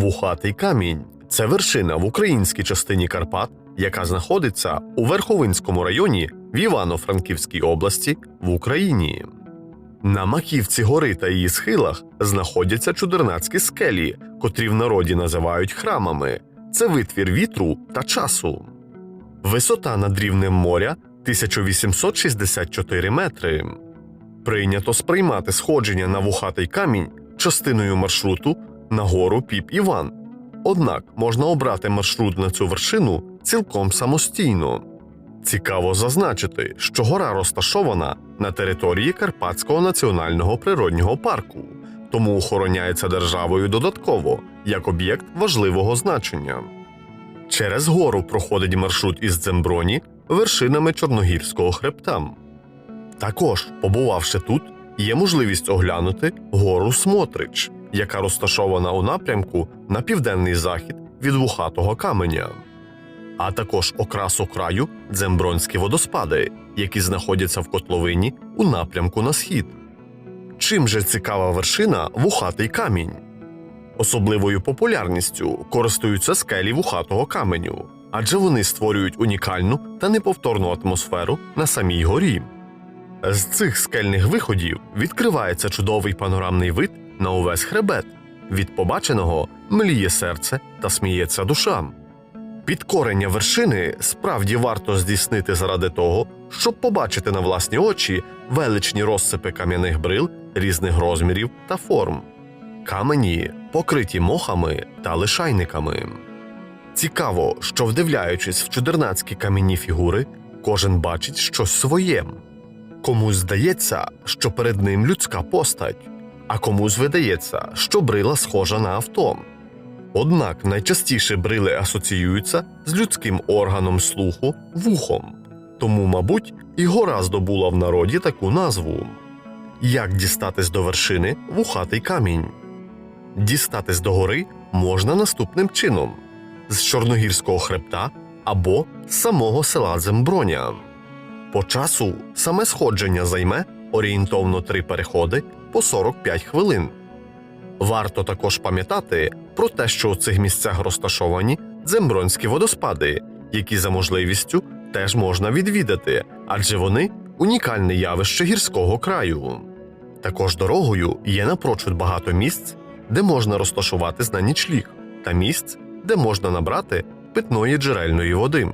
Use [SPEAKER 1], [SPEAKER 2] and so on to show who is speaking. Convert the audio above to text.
[SPEAKER 1] Вухатий камінь це вершина в українській частині Карпат, яка знаходиться у Верховинському районі в Івано-Франківській області в Україні. На маківці гори та її схилах знаходяться чудернацькі скелі, котрі в народі називають храмами. Це витвір вітру та часу. Висота над рівнем моря 1864 метри. Прийнято сприймати сходження на вухатий камінь частиною маршруту на гору Піп Іван. Однак можна обрати маршрут на цю вершину цілком самостійно. Цікаво зазначити, що гора розташована на території Карпатського національного природнього парку, тому охороняється державою додатково як об'єкт важливого значення. Через гору проходить маршрут із Дземброні вершинами Чорногірського хребта. Також, побувавши тут, є можливість оглянути гору Смотрич, яка розташована у напрямку на південний захід від вухатого каменя, а також окрасу краю Дзембронські водоспади, які знаходяться в котловині у напрямку на схід. Чим же цікава вершина вухатий камінь? Особливою популярністю користуються скелі вухатого каменю, адже вони створюють унікальну та неповторну атмосферу на самій горі. З цих скельних виходів відкривається чудовий панорамний вид на увесь хребет. Від побаченого мліє серце та сміється душа. Підкорення вершини справді варто здійснити заради того, щоб побачити на власні очі величні розсипи кам'яних брил різних розмірів та форм. Камені покриті мохами та лишайниками. Цікаво, що вдивляючись в чудернацькі кам'яні фігури, кожен бачить щось своє. Комусь здається, що перед ним людська постать, а комусь видається, що брила схожа на авто. Однак найчастіше брили асоціюються з людським органом слуху вухом, тому, мабуть, і гора здобула в народі таку назву. Як дістатись до вершини вухатий камінь? Дістатись до гори можна наступним чином: з Чорногірського хребта або з самого села Земброня. По часу саме сходження займе орієнтовно три переходи по 45 хвилин. Варто також пам'ятати про те, що у цих місцях розташовані дзембронські водоспади, які за можливістю теж можна відвідати, адже вони унікальне явище гірського краю. Також дорогою є напрочуд багато місць, де можна розташуватись на нічліг, та місць, де можна набрати питної джерельної води.